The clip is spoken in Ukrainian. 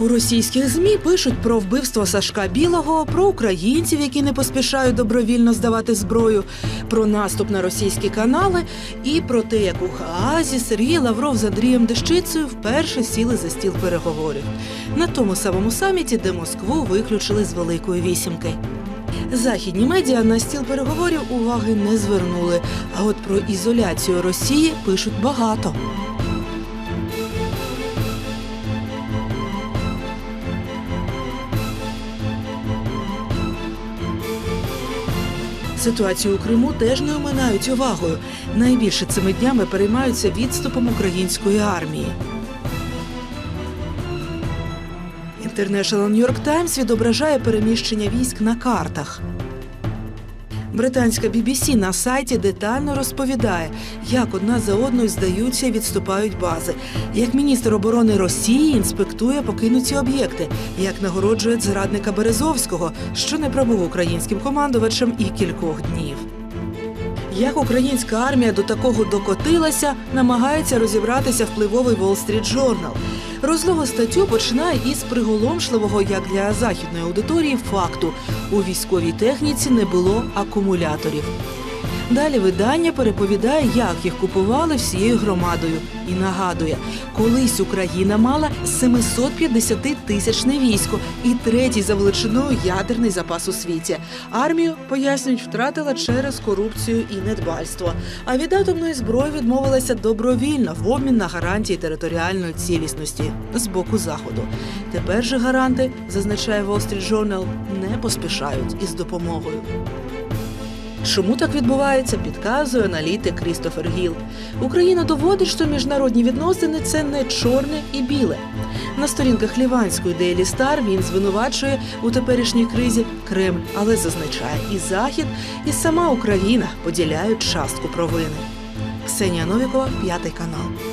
У російських змі пишуть про вбивство Сашка Білого, про українців, які не поспішають добровільно здавати зброю, про наступ на російські канали і про те, як у Хаазі Сергій Лавров з Андрієм Дещицею вперше сіли за стіл переговорів на тому самому саміті, де Москву виключили з Великої вісімки. Західні медіа на стіл переговорів уваги не звернули. А от про ізоляцію Росії пишуть багато. Ситуацію у Криму теж не оминають увагою. Найбільше цими днями переймаються відступом української армії. International New York Times відображає переміщення військ на картах. Британська BBC на сайті детально розповідає, як одна за одною здаються і відступають бази, як міністр оборони Росії інспектує покинуті об'єкти, як нагороджує зрадника Березовського, що не пробув українським командувачем і кількох днів. Як українська армія до такого докотилася, намагається розібратися впливовий Wall Street Journal. Розлогу статтю починає із приголомшливого, як для західної аудиторії, факту: у військовій техніці не було акумуляторів. Далі видання переповідає, як їх купували всією громадою, і нагадує, колись Україна мала 750 тисячне військо і третій за величиною ядерний запас у світі. Армію пояснюють, втратила через корупцію і недбальство. А від атомної зброї відмовилася добровільно в обмін на гарантії територіальної цілісності з боку заходу. Тепер же гаранти, зазначає Wall Street Journal, не поспішають із допомогою. Чому так відбувається, підказує аналітик Крістофер Гіл. Україна доводить, що міжнародні відносини це не чорне і біле. На сторінках ліванської Daily Star він звинувачує у теперішній кризі Кремль, але зазначає і Захід, і сама Україна поділяють частку провини. Ксенія Новікова, п'ятий канал.